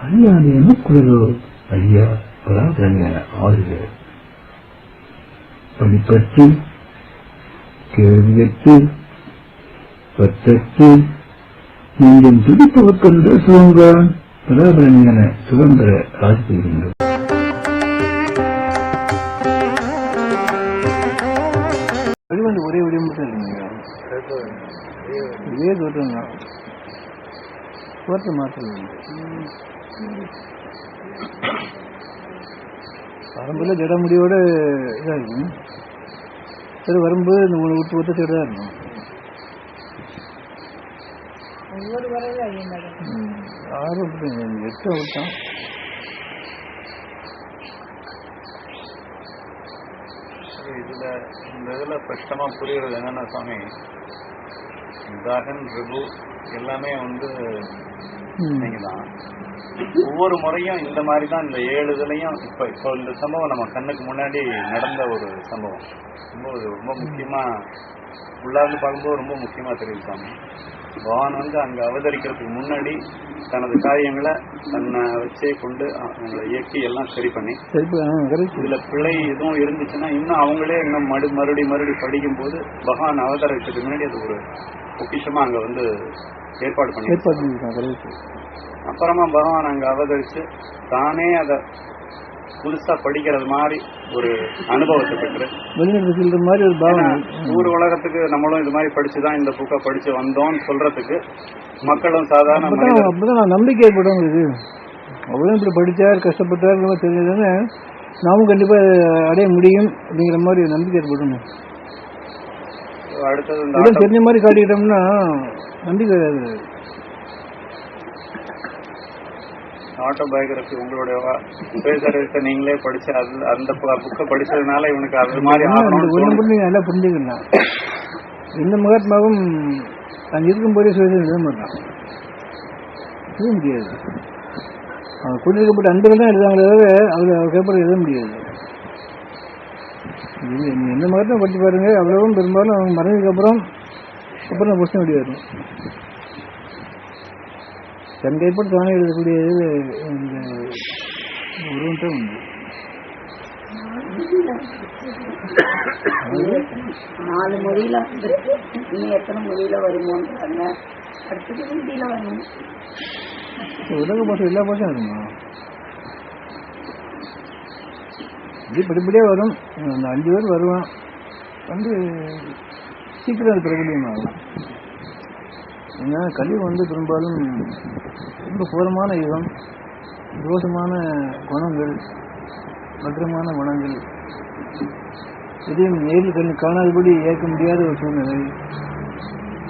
அல்லாது எனக்குள்ளதோ ஐயா பராதரங்க ஆறுக. படிப்பற்று கேள்வியற்று பற்றற்று நெஞ்சம் துடிப்பவர்க்கென்ற சுகங்கான் பராபரஞான சுதந்திர ஆசி பெறுகின்றோம் ஒரே வடிவம் மட்டும் இருக்குங்க இதே தோற்றம் தான். தோற்றம் மாற்றம் வரம்புல ஜட முடியோட இதாக இருக்கும் சரி வரும்போது இந்த ஒன்று விட்டு ஒத்த சைடு தான். இருக்கும். ஆறு எட்டு விட்டான் இதுல இந்த இதுல ஸ்பஷ்டமா புரியுறது என்னன்னா சுவாமி தகன் ரிபு எல்லாமே வந்து ஒவ்வொரு முறையும் இந்த மாதிரி தான் இந்த ஏழு இதுலயும் இப்ப இப்போ இந்த சம்பவம் நம்ம கண்ணுக்கு முன்னாடி நடந்த ஒரு சம்பவம். ரொம்ப ரொம்ப முக்கியமா உள்ளார்ந்து பார்க்கும்போது ரொம்ப முக்கியமா சாமி. பகவான் வந்து அங்க அவதரிக்கிறதுக்கு முன்னாடி தனது காரியங்களை தன்னை வச்சே கொண்டு அவங்களை இயக்கி எல்லாம் சரி பண்ணி இதுல பிழை எதுவும் இருந்துச்சுன்னா இன்னும் அவங்களே இன்னும் மறு மறுபடி மறுபடி படிக்கும்போது பகவான் அவதரிக்கிறதுக்கு முன்னாடி அது ஒரு பொக்கிஷமா அங்க வந்து ஏற்பாடு பண்ணி ஏற்பாடு பண்ணியிருக்கான் கரெக்ட் அப்புறமா பகவான் அங்க அவதரிச்சு தானே அத புதுசா படிக்கிறது மாதிரி ஒரு அனுபவத்தை பெற்று. வெளிநாட்டு செல்ற மாதிரி ஒரு பாவனை. ஊர் உலகத்துக்கு நம்மளும் இது மாதிரி படிச்சுதான் இந்த புக்கை படிச்சு வந்தோம்னு சொல்றதுக்கு மக்களும் சாதாரண அப்பதான் நம்பிக்கை ஏற்படும் உங்களுக்கு அவ்வளோ இப்படி படித்தார் கஷ்டப்பட்டார் தெரிஞ்சதுன்னு நாமும் கண்டிப்பாக அடைய முடியும் அப்படிங்கிற மாதிரி நம்பிக்கை ஏற்படும் அடுத்தது இந்த தெரிஞ்ச மாதிரி காட்டிக்கிட்டோம்னா நம்பிக்கை வராது. ஆட்டோபயோகிராஃபி உங்களுடைய பேசுறத நீங்களே படிச்சு அது அந்த புக்கை படிச்சதுனால இவனுக்கு அது மாதிரி இந்த நல்லா புரிஞ்சுக்கலாம் எந்த மகாத்மாவும் தான் இருக்கும்போதே சொல்லி எழுத மாட்டான் எழுத முடியாது. அவன் கொடுக்கப்பட்ட அன்புகள் தான் எழுதாங்களே தவிர அவர் அவர் கேட்பது எழுத முடியாது. இது நீ எந்த மகாத்மா படிச்சு பாருங்க. அவ்வளவும் பெரும்பாலும் அவங்க மறைஞ்சதுக்கு அப்புறம் புஷ்ணம் வெளியே வரும் தன் கைப்பட்டு தானே எழுதக்கூடிய இது இந்த உருவம் தான் உண்டு. நாலு மொழியில இன்னும் எத்தனை மொழியில வருமோன்றாங்க. அடுத்தது ஹிந்தியில வரணும் உலக பாஷை எல்லா பாஷையும் இருக்குமா இப்படி படிப்படியாக வரும். அந்த அஞ்சு பேர் வருவான். வந்து சீக்கிரம் அது பிரபலியமாகும். ஏன்னா கலியுகம் வந்து பெரும்பாலும் ரொம்ப கோரமான யுகம். தோஷமான குணங்கள் பத்திரமான குணங்கள் எதையும் நேரில் கண்ணு காணாதபடி ஏற்க முடியாத ஒரு சூழ்நிலை.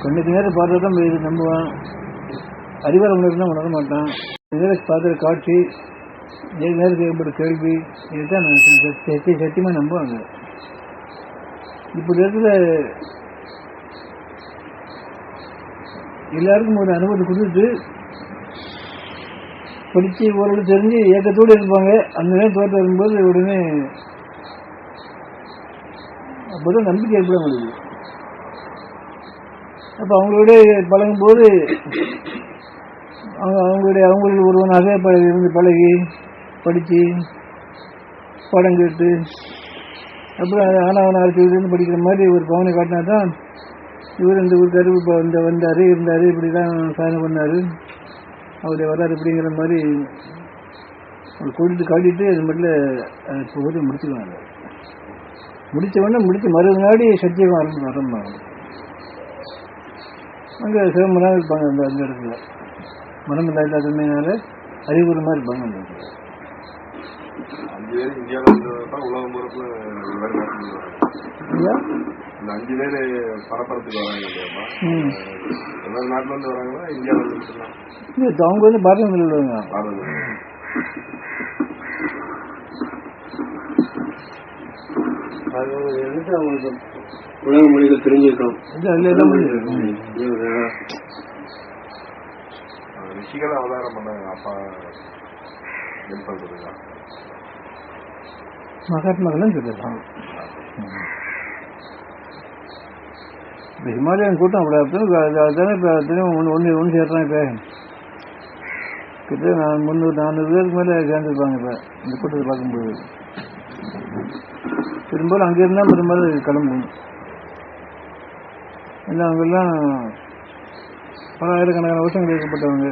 கண்ணுக்கு நேரம் பார்த்தா தான் இது நம்புவான். அறிவாரம் உணர்வுனா உணர மாட்டான் நேரம் பார்க்குற காட்சி நேர் நேரம் கேள்வி இதுதான் சத்திய சத்தியமாக நம்புவாங்க. இப்படி இருக்கிற எல்லாருக்கும் ஒரு அனுபவத்தை கொடுத்துட்டு படித்து ஓரளவு தெரிஞ்சு ஏக்கத்தோடு இருப்பாங்க. அந்த நேரம் தோற்று வரும்போது உடனே அப்போதான் நம்பிக்கை ஏற்பட முடியுது. அப்போ அவங்களோட பழகும்போது அவங்க அவங்களுடைய அவங்களுக்கு ஒருவனாக பழகி இருந்து பழகி படித்து படம் கேட்டு அப்புறம் ஆனவன் ஆட்சியிலிருந்து படிக்கிற மாதிரி ஒரு பவனை காட்டினா தான் இவர் இந்த ஊர் அறிவு இப்போ இந்த வந்தார் இருந்தார் இப்படி தான் சாதனை பண்ணார். அவருடைய வரலாறு இப்படிங்கிற மாதிரி அவர் கொடுத்து காட்டிட்டு அது மட்டும் புகழை முடிச்சுக்குவாங்க முடிச்ச உடனே முடித்து மறுநாடி சத்தியம் ஆரம்பி ஆரம்பமாகும் அங்கே சிவமராக இருப்பாங்க அந்த அந்த இடத்துல. மனம் இல்லாத தன்மையினால அறிவுரமாக இருப்பாங்க அந்த இடத்துல. அஞ்சு பேர் இந்தியாவில் இருந்ததான் உலகம் பொறுப்பு வேறு இந்த அஞ்சு பேர் பரப்புறதுக்கு வராங்க இல்லையாப்பா ம். எல்லா நாட்டுல இருந்து வராங்களா இந்தியாவில இருந்து அவங்க வந்து பாரதியில் உள்ளவங்க பாரத அது வந்துட்டு அவங்களுக்கு உலக மொழிகள் தெரிஞ்சிருக்கணும்? ரிஷிகள் அவதாரம் பண்ணாங்க அப்பா ஹெல்ப் பண்றதுக்கா மகாத்மாக்கெல்லாம் சொல்லலாம் இப்போ ஹிமாலயன் கூட்டம் அப்படி அப்படி இப்போ திரும்ப ஒன்று ஒன்று ஒன்று சேர்றான் இப்போ. கிட்ட நான் முந்நூறு நானூறு பேருக்கு மேலே சேர்ந்துருப்பாங்க இப்போ இந்த கூட்டத்தை பார்க்கும்போது. பெரும்பாலும் அங்கே இருந்தால் பெரும்பாலும் கிளம்பும். இல்லை அவங்கெல்லாம் பல ஆயிரக்கணக்கான வருஷங்கள் இருக்கப்பட்டவங்க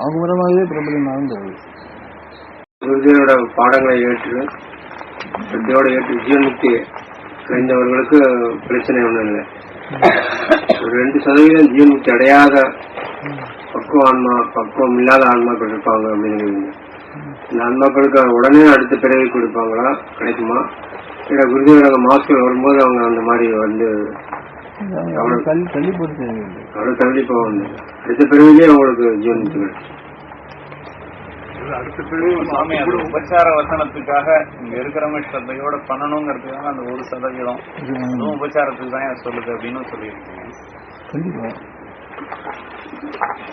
அவங்க மூலமாகவே பிரபலமாகும் குருஜியோட பாடங்களை ஏற்று சத்தியோட ஏற்று ஜீவனுக்கு அடைந்தவர்களுக்கு பிரச்சனை ஒன்றும் இல்லை. ஒரு ரெண்டு சதவீதம் ஜீவனுக்கு அடையாத பக்குவ ஆன்மா பக்குவம் இல்லாத ஆன்மாக்கள் இருப்பாங்க அப்படின்னு இந்த ஆன்மாக்களுக்கு உடனே அடுத்த பிறவி கொடுப்பாங்களா? கிடைக்குமா? இல்லை குருஜியோட மாஸ்கள் வரும்போது அவங்க அந்த மாதிரி வந்து தள்ளி போட்டு அவ்வளோ அடுத்த பிறவிலே அவங்களுக்கு கிடைக்கும் அடுத்த பிறகு சுவாமி அது உபச்சார வசனத்துக்காக இங்க இருக்கிறவங்க ஸ்ரத்தையோட பண்ணணுங்கிறதுக்காக அந்த ஒரு சதவீதம். அதுவும் உபச்சாரத்துக்கு தான் சொல்லுது அப்படின்னு சொல்லியிருக்கீங்க. கண்டிப்பா.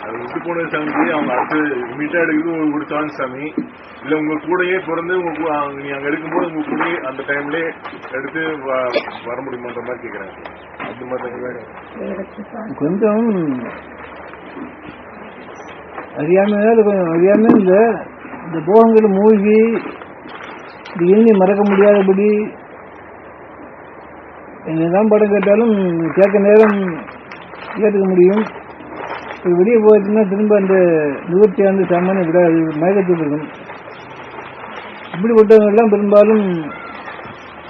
அது விட்டு போன சாமி. அவங்க அடுத்து மீட்டா எடுக்கிறது ஒரு சான்ஸ் சாமி இல்ல உங்க கூடயே பிறந்து உங்க கூ- அங்க இருக்கும்போது உங்க கூடயே அந்த டைம்ல எடுத்து வர முடியுமான்ற மாதிரி கேக்குறேன் கொஞ்சம் அறியாமையால கொஞ்சம் அறியாம இந்த இந்த போகங்கள் மூழ்கி இது எண்ணி மறக்க முடியாதபடி என்னதான் படம் கேட்டாலும் கேட்க நேரம் கேட்டுக்க முடியும். இப்போ வெளியே போயிட்டுன்னா திரும்ப அந்த நிவர்த்தி வந்து சாமானிய விட மயக்கத்தில் இருக்கும். இப்படிப்பட்டவங்க எல்லாம் பெரும்பாலும்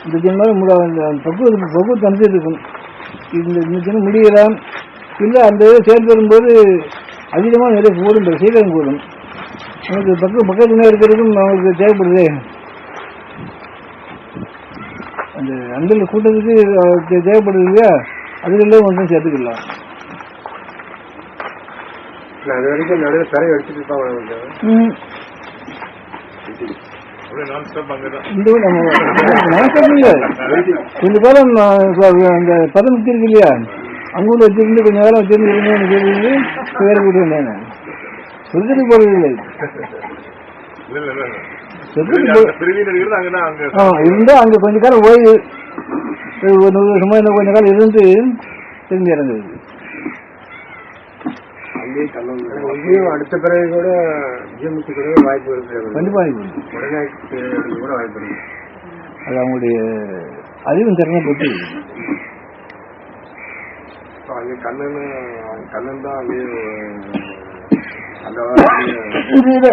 இந்த ஜென்மாவில் முட பக்குவ பக்குவத்தை அனுப்பிச்சிருக்கும் இந்த தினம் முடியலாம். இல்லை அந்த இதை வரும்போது அதிகமாக நிறைய கூடும் சீக்கிரம் கூடும் நமக்கு பக்கம் பக்கத்துல இருக்கிறதுக்கும் அவங்களுக்கு தேவைப்படுது. அந்த அண்டில் கூட்டத்துக்கு தேவைப்படுது இல்லையா? அதுக்கெல்லாம் ஒன்றும் சேர்த்துக்கலாம். அது வரைக்கும் நடுவில் பிறகு எடுத்துட்டு இருப்பாங்க. இந்த நான் இப்ப அந்த பதமுத்தி இருக்கு இல்லையா? அங்க ஊர்ல வச்சிருந்து கொஞ்ச காலம் வச்சிருந்து இருந்தேன்னு கேட்டு வந்தேன். சொர்க்கத்துக்கு போறது இல்லை இருந்தா அங்க கொஞ்ச காலம் ஓய்வு ஒரு நூறு வருஷமா இன்னும் கொஞ்ச காலம் இருந்து திரும்பி இங்கேயும் அடுத்த பிறகு கூட கூட வாய்ப்பு இருக்கு. கண்டிப்பா இருக்கு. கூட வாய்ப்பு இருக்கு. அது அவங்களுடைய அறிவின் திறனை பற்றி. So, அங்க கண்ணன் கண்ணன் தான் வாரத்திலேயே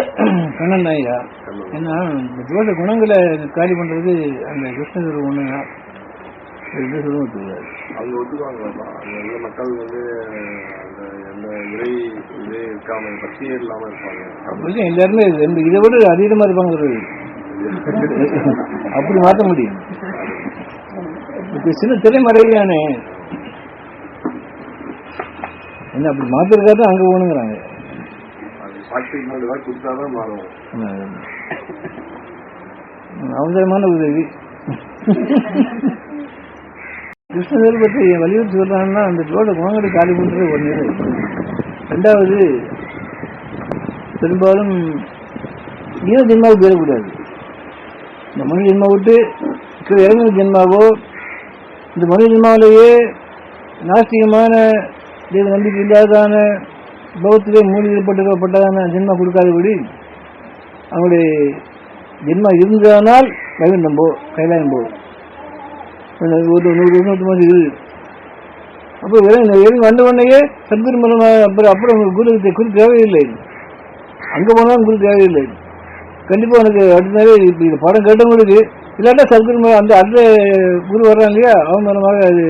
கண்ணன் ஐயா ஏன்னா தோஷ குணங்களை காலி பண்றது அந்த கிருஷ்ணகிரி ஒண்ணுங்க. இது சொல்லுவது தெரியாது அவங்க ஒத்துக்குவாங்களாப்பா அங்க உள்ள மக்கள் வந்து அந்த எந்த இறை இதே இருக்காம பக்தியே இல்லாம இருப்பாங்க. அப்படி எல்லாருமே இதை. விட அதிகமா இருப்பாங்க அப்படி மாற்ற முடியும். சின்ன திரைமறையானே என்ன அப்படி அங்க போகணுங்கிறாங்க. ரூபாய் கொடுத்தாதான் மாறும். அவசரமான உதவி. கிருஷ்ணதேவர் பற்றி வலியுறுத்தி சொல்றாங்கன்னா அந்த ஜோட குணங்களை காலி பண்றது ஒன்று ரெண்டாவது பெரும்பாலும் ஈர ஜென்மாவுக்கு ஏறக்கூடாது இந்த மனு ஜென்மா விட்டு இறங்கின ஜென்மாவோ இந்த மனு ஜென்மாவிலேயே நாஸ்திகமான தெய்வ நம்பிக்கை இல்லாதான பௌத்திலே மூலிகைப்பட்டதான ஜென்மா கொடுக்காதபடி அவங்களுடைய ஜென்மா இருந்ததனால் வைகுண்டம் போ கைலாயம் போ. நூறு நூறு நூற்றி மாதிரி இருக்குது அப்போ இறங்கி வந்த உடனேயே சத்குரு மூலமாக அப்புறம் அப்புறம் குரு குரு தேவையில்லை அங்கே போனாலும் குரு தேவையில்லை கண்டிப்பாக உனக்கு அடுத்த நாளே இப்போ இது படம் கேட்டவங்களுக்கு இல்லாட்டா சத்குரு மூலம் அந்த அடுத்த குரு வர்றான் இல்லையா அவன் மூலமாக அது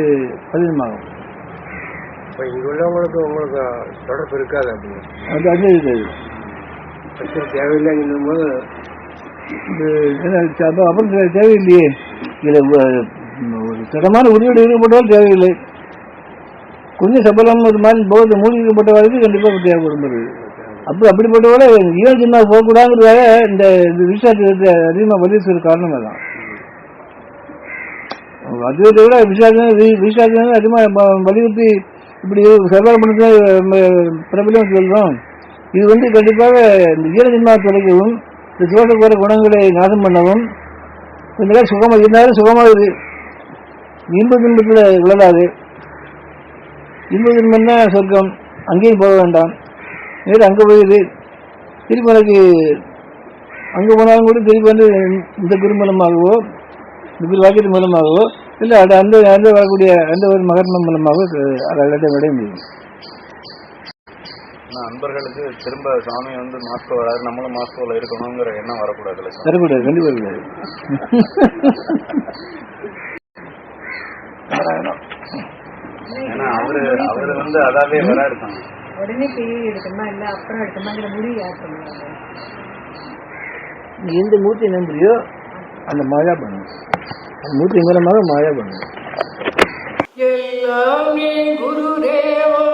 பதினமாகும் இப்போ இங்க உள்ளவங்களுக்கு உங்களுக்கு தொடர்பு இருக்காது அப்படின்னு அது அது இருக்காது தேவையில்லைங்கும் போது அப்புறம் தேவையில்லையே இதில் திடமான உறுதியோடு ஈடுபட்டால் தேவையில்லை. கொஞ்சம் சபலம் ஒரு மாதிரி போகிறது மூடி ஈடுபட்டவர்களுக்கு கண்டிப்பாக தேவைப்படுகிறது அப்படி அப்படிப்பட்டவோட ஈவன் சின்ன போகக்கூடாதுங்கிறதாக இந்த இந்த விசாரத்தை அதிகமாக வலியுறுத்துற காரணம் தான் அத்வைத்தை விட விசாரணை விசாரணை அதிகமாக வலியுறுத்தி இப்படி சர்வார் பண்ணுறது பிரபலம் சொல்கிறோம் இது வந்து கண்டிப்பாக இந்த ஈரஜன்மா தொலைக்கவும் இந்த தோட்டக்குற குணங்களை நாசம் பண்ணவும் கொஞ்ச நேரம் சுகமாக இருந்தாலும் சுகமாகுது. இன்ப துன்பத்தில் விழலாது இன்ப துன்பம்னா சொர்க்கம். அங்கேயும் போக வேண்டாம். நேரம் அங்கே போயிடுது திருப்பி எனக்கு அங்கே போனாலும் கூட திருப்பி வந்து இந்த குருமூலமாகவோ இந்த குரு வாக்கியத்தின் மூலமாகவோ இல்லை அது அந்த அந்த வரக்கூடிய அந்த ஒரு மகர்மம் மூலமாகவோ அதை எல்லாத்தையும் விட முடியும். ஆனா அன்பர்களுக்கு திரும்ப சாமி வந்து மாஸ்கோ வராது நம்மளும் மாஸ்கோல இருக்கணுங்கிற எண்ணம் வரக்கூடாதுல்ல சாமி. தரக்கூடாது கண்டிப்பாக இருக்காது ஏன்னா அவரு அவரு வந்து அதாவே வராரு சாமி உடனே பேய் எடுக்கணுமா இல்ல அப்புறம் எடுக்கணுமாங்கிற முடிவு யார் பண்ணுவாங்க நீ எந்த மூர்த்தி நம்புறியோ அந்த மாயா பண்ணணும் அந்த மூர்த்தி மூலமாக மாயா பண்ணணும் எல்லாம் நீ குருதேவா